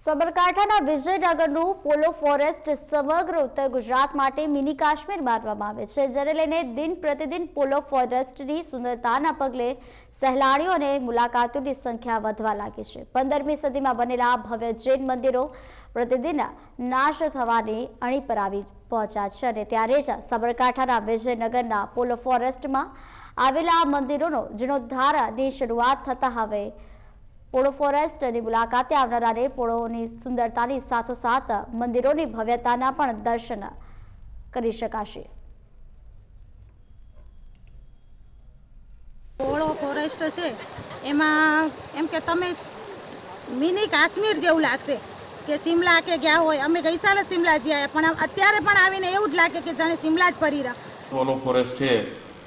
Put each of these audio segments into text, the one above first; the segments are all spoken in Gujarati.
સાબરકાંઠાના વિજયનગરનું પોલો ફોરેસ્ટ સમગ્ર ઉત્તર ગુજરાત માટે મિની કાશ્મીર માનવામાં આવે છે. જેને લઈને દિન પ્રતિદિન પોલો ફોરેસ્ટની સુંદરતાના પગલે સહેલાણીઓ અને મુલાકાતીઓની સંખ્યા વધવા લાગી છે. પંદરમી સદીમાં બનેલા ભવ્ય જૈન મંદિરો પ્રતિદિન નાશ થવાની અણી પર આવી પહોંચ્યા છે અને ત્યારે જ સાબરકાંઠાના વિજયનગરના પોલો ફોરેસ્ટમાં આવેલા મંદિરોનો જીર્ણોદ્ધારની શરૂઆત થતાં હવે પોળો ફોરેસ્ટની મુલાકાતે આવનારાને પોળોની સુંદરતાની સાથોસાથ મંદિરોની ભવ્યતાના પણ દર્શન કરી શકાશે. પોળો ફોરેસ્ટ છે. એમાં એમ કે તમે મિની કાશ્મીર જેવું લાગશે કે સિમલા કે ગયા હોય. અમે ગઈ સાલે સિમલા જયા પણ અત્યારે પણ આવીને એવું જ લાગે કે જાણે સિમલા જ ફરી રહ્યા પોલો ફોરેસ્ટ છે.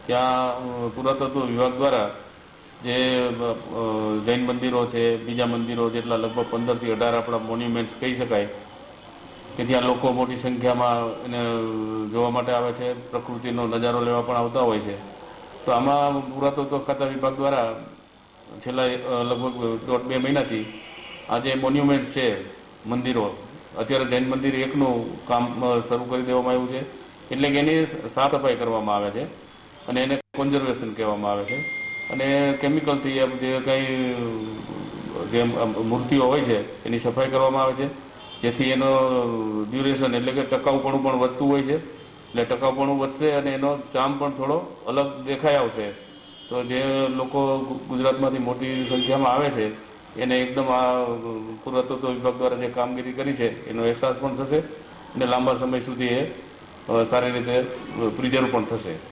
ત્યાં પુરાતત્વ વિભાગ દ્વારા જે જૈન મંદિરો છે, બીજા મંદિરો જેટલા લગભગ પંદરથી અઢાર આપણા મોન્યુમેન્ટ્સ કહી શકાય કે જ્યાં લોકો મોટી સંખ્યામાં એને જોવા માટે આવે છે, પ્રકૃતિનો નજારો લેવા પણ આવતા હોય છે. તો આમાં પુરાતત્વ ખાતા વિભાગ દ્વારા છેલ્લા લગભગ દોઢ બે મહિનાથી આ જે મોન્યુમેન્ટ છે, મંદિરો, અત્યારે જૈન મંદિર એકનું કામ શરૂ કરી દેવામાં આવ્યું છે. એટલે કે એની સાફ સફાઈ કરવામાં આવે છે અને એને કોન્ઝર્વેશન કહેવામાં આવે છે. અને કેમિકલથી એમ જે કંઈ, જે મૂર્તિઓ હોય છે, એની સફાઈ કરવામાં આવે છે. જેથી એનો ડ્યુરેશન એટલે કે ટકાઉપણું પણ વધતું હોય છે. એટલે ટકાઉપણું વધશે અને એનો ચામ પણ થોડો અલગ દેખાઈ આવશે. તો જે લોકો ગુજરાતમાંથી મોટી સંખ્યામાં આવે છે, એને એકદમ આ પુરાતત્વ વિભાગ દ્વારા જે કામગીરી કરી છે, એનો અહેસાસ પણ થશે અને લાંબા સમય સુધી એ સારી રીતે પ્રિઝર્વ પણ થશે.